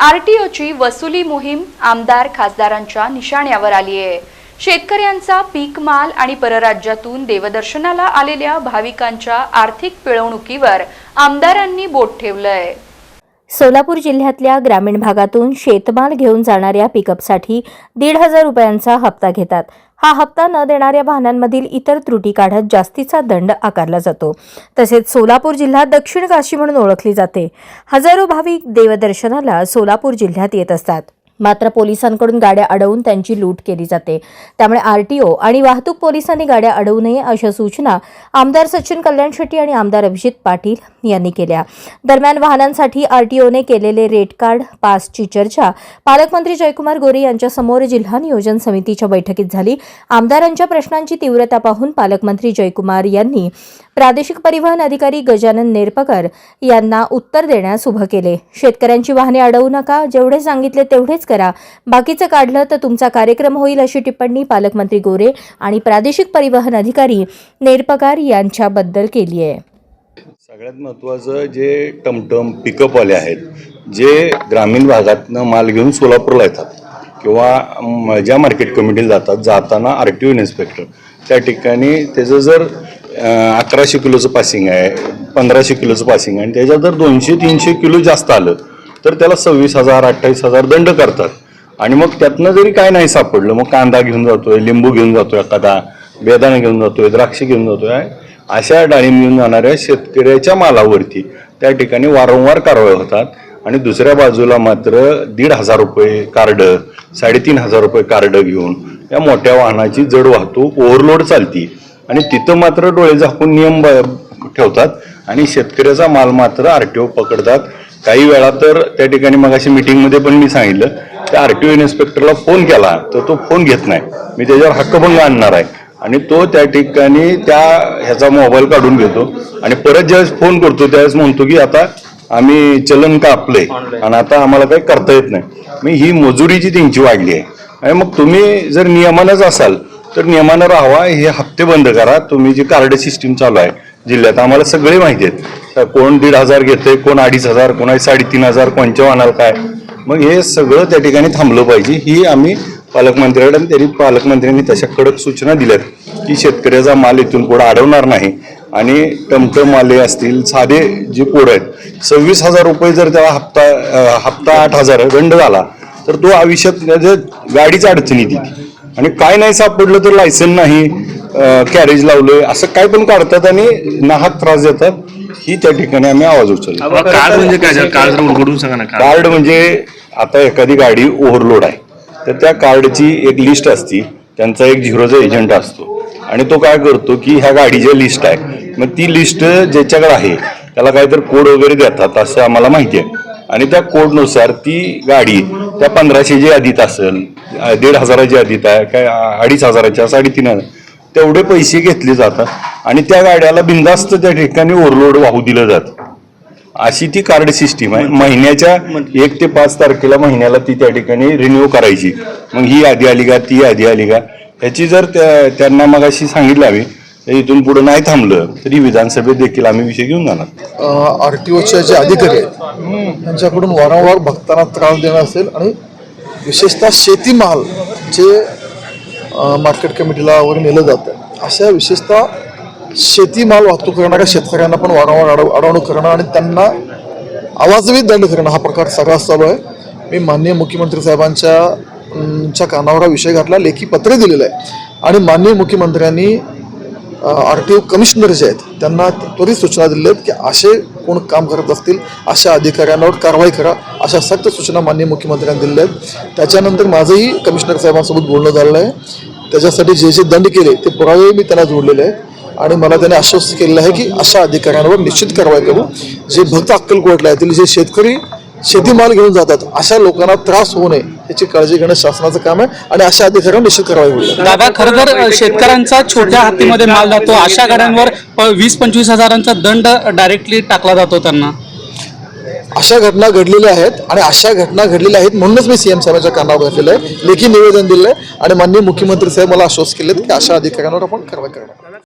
आरटीओची वसुली मोहीम आमदार खासदारांच्या निशाण्यावर आली आहे. शेतकऱ्यांचा पीक माल आणि परराज्यातून देवदर्शनाला आलेल्या भाविकांच्या आर्थिक पिळवणुकीवर आमदारांनी बोट ठेवलंय. सोलापूर जिल्ह्यातल्या ग्रामीण भागातून शेतमाल घेऊन जाणाऱ्या पिकअपसाठी दीड हजार रुपयांचा हप्ता घेतात. हा हप्ता न देणाऱ्या वाहनांमधील इतर त्रुटी काढत जास्तीचा दंड आकारला जातो. तसेच सोलापूर जिल्हा दक्षिण काशी म्हणून ओळखली जाते. हजारो भाविक देवदर्शनाला सोलापूर जिल्ह्यात येत असतात. मात्र पोलिसांकडून गाड्या अडवून त्यांची लूट केली जाते. त्यामुळे आरटीओ आणि वाहतूक पोलिसांनी गाड्या अडवू नये अशा सूचना आमदार सचिन कल्याण शेट्टी आणि आमदार अभिजित पाटील यांनी केल्या. दरम्यान वाहनांसाठी आरटीओने केलेले रेट कार्ड पासची चर्चा पालकमंत्री जयकुमार गोरे यांच्यासमोर जिल्हा नियोजन समितीच्या बैठकीत झाली. आमदारांच्या प्रश्नांची तीव्रता पाहून पालकमंत्री जयकुमार यांनी प्रादेशिक परिवहन अधिकारी गजानन नेरपकर यांना उत्तर देण्यास उभं केले. शेतकऱ्यांची वाहने अडवू नका जेवढे सांगितले तेवढेच करा. बाकीचं काढलं तर तुमचा कार्यक्रम होईल अशी टिप्पणी पालकमंत्री गोरे आणि प्रादेशिक परिवहन अधिकारी नेरपकार यांच्याबद्दल केली आहे. सगळ्यात महत्त्वाचं जे टमटम पिकअपवाले आहेत जे ग्रामीण भागातनं माल घेऊन सोलापूरला येतात किंवा ज्या मार्केट कमिटीला जातात जाताना आर टी ओ इन्स्पेक्टर त्या ठिकाणी त्याचं जर अकराशे किलोचं पासिंग आहे पंधराशे किलोचं पासिंग आहे आणि त्याच्यात जर दोनशे तीनशे किलो जास्त आलं तर त्याला सव्वीस हजार अठ्ठावीस हजार दंड करतात. आणि मग त्यातनं जरी काय नाही सापडलं मग कांदा घेऊन जातोय लिंबू घेऊन जातोय एखादा बेदाणा घेऊन जातोय द्राक्ष घेऊन जातोय अशा डाळिंब घेऊन जाणाऱ्या शेतकऱ्याच्या मालावरती त्या ठिकाणी वारंवार कारवाई होतात. आणि दुसऱ्या बाजूला मात्र दीड हजार रुपये कार्ड साडेतीन हजार रुपये कार्ड घेऊन या मोठ्या वाहनाची जड वाहतूक ओव्हरलोड चालती. आणि तिथं मात्र डोळे झाकून नियम ठेवतात. आणि शेतकऱ्याचा माल मात्र आरटीओ पकडतात. काही वेळा तर त्या ठिकाणी मग अशी मीटिंगमध्ये पण मी सांगितलं त्या आरटीओ इन्स्पेक्टरला फोन केला तर तो फोन घेत नाही. मी त्याच्यावर हक्कभंग आणणार आहे. आणि तो त्या ठिकाणी त्या ह्याचा मोबाईल काढून घेतो. आणि परत ज्यावेळेस फोन करतो त्यावेळेस म्हणतो की आता आम्ही चलन कापलंय. आणि आता आम्हाला काही करता येत नाही. मी ही मजुरीची त्यांची वाढली आहे. आणि मग तुम्ही जर नियमानच असाल तर नियमानं राहावा हे हप्ते बंद करा. तुम्ही जी कार्ड सिस्टीम चालू आहे जिल्ह्यात. आम्हाला सगळे माहिती आहेत. कोण दीड हजार घेतंय कोण अडीच हजार कोणा साडेतीन हजार कोणच्या वाहनाला काय? मग हे सगळं त्या ठिकाणी थांबलं पाहिजे. ही आम्ही पालकमंत्र्यांकडे आणि त्यांनी पालकमंत्र्यांनी तशा कडक सूचना दिल्यात की शेतकऱ्याचा माल इथून पुढे अडवणार नाही. आणि टमटम आले असतील साधे जे पोरं आहेत सव्वीस हजार रुपये जर त्याला हप्ता हप्ता आठ हजार दंड झाला तर तो आयुष्यात म्हणजे गाडीच अडचणी दिली आणि काय नाही सापडलं तर लायसन नाही कॅरेज लावलंय असं काय पण काढतात आणि नाहक त्रास देतात ही त्या ठिकाणी आम्ही आवाज उचलला. कार्ड म्हणजे काय जरा कार्ड सांगा ना कार्ड कार्ड म्हणजे आता एखादी गाडी ओव्हरलोड आहे तर त्या कार्डची एक लिस्ट असती त्यांचा एक झिरोचा एजंट असतो आणि तो काय करतो की ह्या गाडीची लिस्ट आहे मग ती लिस्ट ज्याच्याकडे आहे त्याला काहीतरी कोड वगैरे देतात असं आम्हाला माहिती आहे. आणि त्या कोडनुसार ती गाडी त्या पंधराशेची यादीत असेल दीड हजाराची यादीत आहे काय अडीच हजाराच्या साडेतीन हजार तेवढे पैसे घेतले जातात आणि त्या गाड्याला बिंदास्त त्या ठिकाणी ओव्हरलोड वाहू दिलं जातं. अशी ती कार्ड सिस्टीम आहे. महिन्याच्या एक ते पाच तारखेला महिन्याला ती त्या ठिकाणी रिन्यू करायची. मग ही यादी आली का ती यादी आली का? ह्याची जर त्या- त्यांना मग अशी सांगितलं हवी म्हणजे इथून पुढे नाही थांबलं तरी विधानसभेत देखील आम्ही विषय घेऊन जाणार. आर टी ओचे जे अधिकारी आहेत त्यांच्याकडून वारंवार भक्तांना त्रास देणं असेल आणि विशेषतः शेतीमाल जे मार्केट कमिटीला वगैरे नेलं जातं अशा विशेषतः शेतीमाल वाहतूक करणाऱ्या शेतकऱ्यांना पण वारंवार अडव अडवणूक करणं आणि त्यांना आवाजवी दंड करणं हा प्रकार सर्रास चालू आहे. मी माननीय मुख्यमंत्री साहेबांच्या च्या कानावर हा विषय घातला लेखी पत्र दिलेलं आहे आणि माननीय मुख्यमंत्र्यांनी आर टी ओ कमिशनर जे आहेत त्यांना त्वरित सूचना दिल्या आहेत की असे कोण काम करत असतील अशा अधिकाऱ्यांवर कारवाई करा अशा सक्त सूचना माननीय मुख्यमंत्र्यांनी दिल्या आहेत. त्याच्यानंतर माझंही कमिशनर साहेबांसोबत बोलणं झालेलं आहे. त्याच्यासाठी जे जे दंड केले ते पुरावे मी त्यांना जोडलेले आहेत. आणि मला त्याने आश्वस्त केलेलं आहे की अशा अधिकाऱ्यांवर निश्चित कारवाई करू. जे भक्त अक्कलकोटला येतील जे शेतकरी शेतीमाल घेऊन जातात. अशा लोकांना त्रास होऊ नये. याची काळजी घेणं शासनाचं काम आहे आणि अशा अधिकाऱ्यांवर निश्चित कारवाई होईल दादा खरं तर शेतकऱ्यांचा छोट्या हातीमध्ये माल जातो. अशा गाड्यांवर वीस पंचवीस हजारांचा दंड डायरेक्टली टाकला जातो त्यांना. अशा घटना घडलेल्या आहेत आणि अशा घटना घडलेल्या आहेत म्हणूनच मी सीएम साहेबांच्या कानावर घातलेलं आहे लेखी निवेदन दिलं आहे आणि माननीय मुख्यमंत्री साहेब मला आश्वस्त केलेत की अशा अधिकाऱ्यांवर आपण कारवाई करणार.